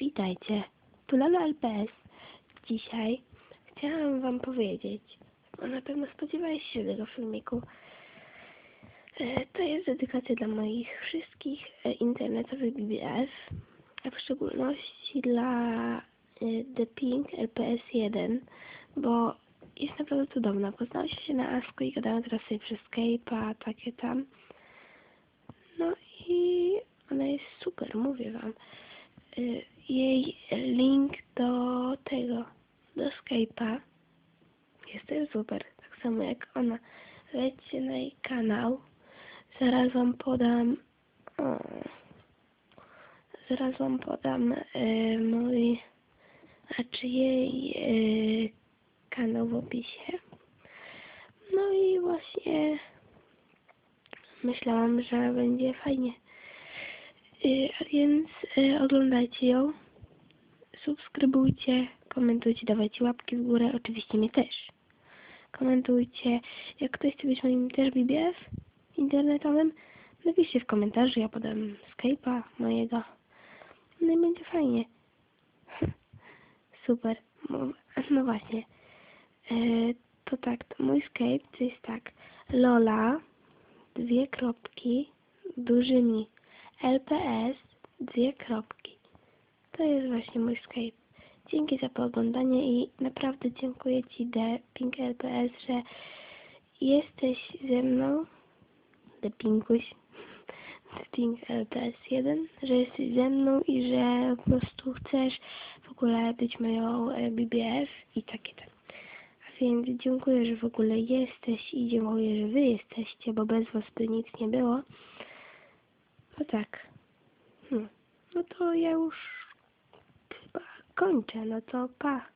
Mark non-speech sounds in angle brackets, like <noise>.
Witajcie, tu Lala LPS. Dzisiaj chciałam wam powiedzieć, bo na pewno spodziewałeś się tego filmiku. E, To jest dedykacja dla moich wszystkich e, internetowych BBF, a w szczególności dla e, The Pink LPS 1, bo jest naprawdę cudowna. Poznałyśmy się na Asku i gadałam teraz sobie przez Skype'a, takie tam. No i ona jest super, mówię wam. Y, Jej link do tego, do Skype'a jest też super, tak samo jak ona. Wejdźcie na jej kanał. Zaraz wam podam. O, zaraz wam podam y, mój, znaczy jej y, kanał w opisie. No i właśnie myślałam, że będzie fajnie. Y, A więc y, oglądajcie ją, subskrybujcie, komentujcie, dawajcie łapki w górę, oczywiście mnie też. Komentujcie, jak ktoś chce być moim też BBF internetowym, napiszcie w komentarzu, ja podam Skype'a mojego. No i będzie fajnie. <laughs> Super. No, no właśnie. E, to tak, to mój Skype to jest tak. Lola, dwie kropki, dużymi LPS, dwie kropki. To jest właśnie mój Skype. Dzięki za pooglądanie i naprawdę dziękuję Ci, The Pink LPS, że jesteś ze mną, The Pinkuś, <laughs> The Pink LPS 1, że jesteś ze mną i że po prostu chcesz w ogóle być moją e, BBF i takie tam. A więc dziękuję, że w ogóle jesteś i dziękuję, że Wy jesteście, bo bez Was by nic nie było. No tak. No, no to ja już chyba kończę. No to pa.